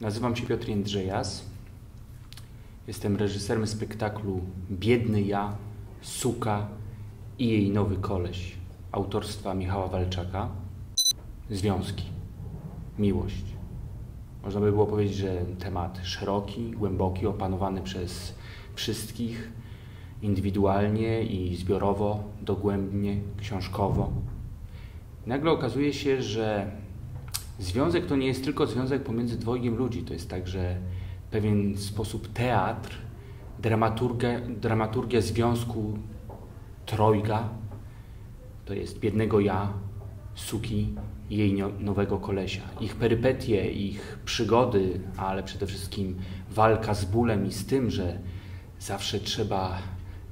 Nazywam się Piotr Jędrzejas. Jestem reżyserem spektaklu Biedny ja, Suka i jej nowy koleś autorstwa Michała Walczaka. Związki, miłość. Można by było powiedzieć, że temat szeroki, głęboki, opanowany przez wszystkich indywidualnie i zbiorowo, dogłębnie, książkowo. Nagle okazuje się, że związek to nie jest tylko związek pomiędzy dwojgiem ludzi, to jest także pewien sposób teatr, dramaturgia, dramaturgia związku trojga, to jest biednego ja, suki i jej nowego kolesia. Ich perypetie, ich przygody, ale przede wszystkim walka z bólem i z tym, że zawsze trzeba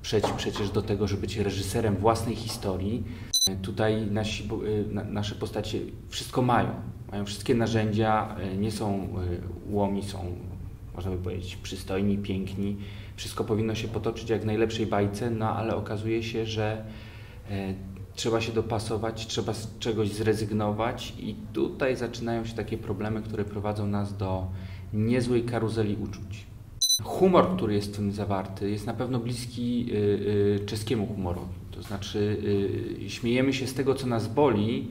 przejść przecież do tego, żeby być reżyserem własnej historii. Tutaj nasi, nasze postacie wszystko mają. Mają wszystkie narzędzia, nie są łomi, są, można by powiedzieć, przystojni, piękni. Wszystko powinno się potoczyć jak w najlepszej bajce, no ale okazuje się, że trzeba się dopasować, trzeba z czegoś zrezygnować i tutaj zaczynają się takie problemy, które prowadzą nas do niezłej karuzeli uczuć. Humor, który jest w tym zawarty, jest na pewno bliski y, y, czeskiemu humorowi. To znaczy, y, śmiejemy się z tego, co nas boli,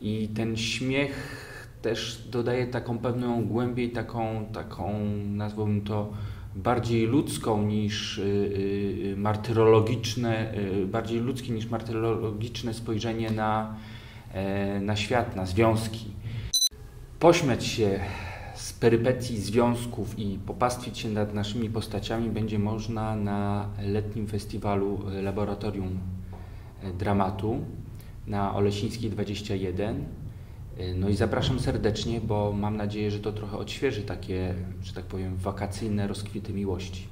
i ten śmiech też dodaje taką pewną głębię, taką, taką nazwałbym to bardziej ludzką niż martyrologiczne, bardziej ludzkie niż martyrologiczne spojrzenie na, e, na świat, na związki. Pośmiać się z perypetii związków i popastwić się nad naszymi postaciami będzie można na letnim festiwalu Laboratorium Dramatu na Olesińskiej 21 Y, no i zapraszam serdecznie, bo mam nadzieję, że to trochę odświeży takie, że tak powiem, wakacyjne rozkwity miłości.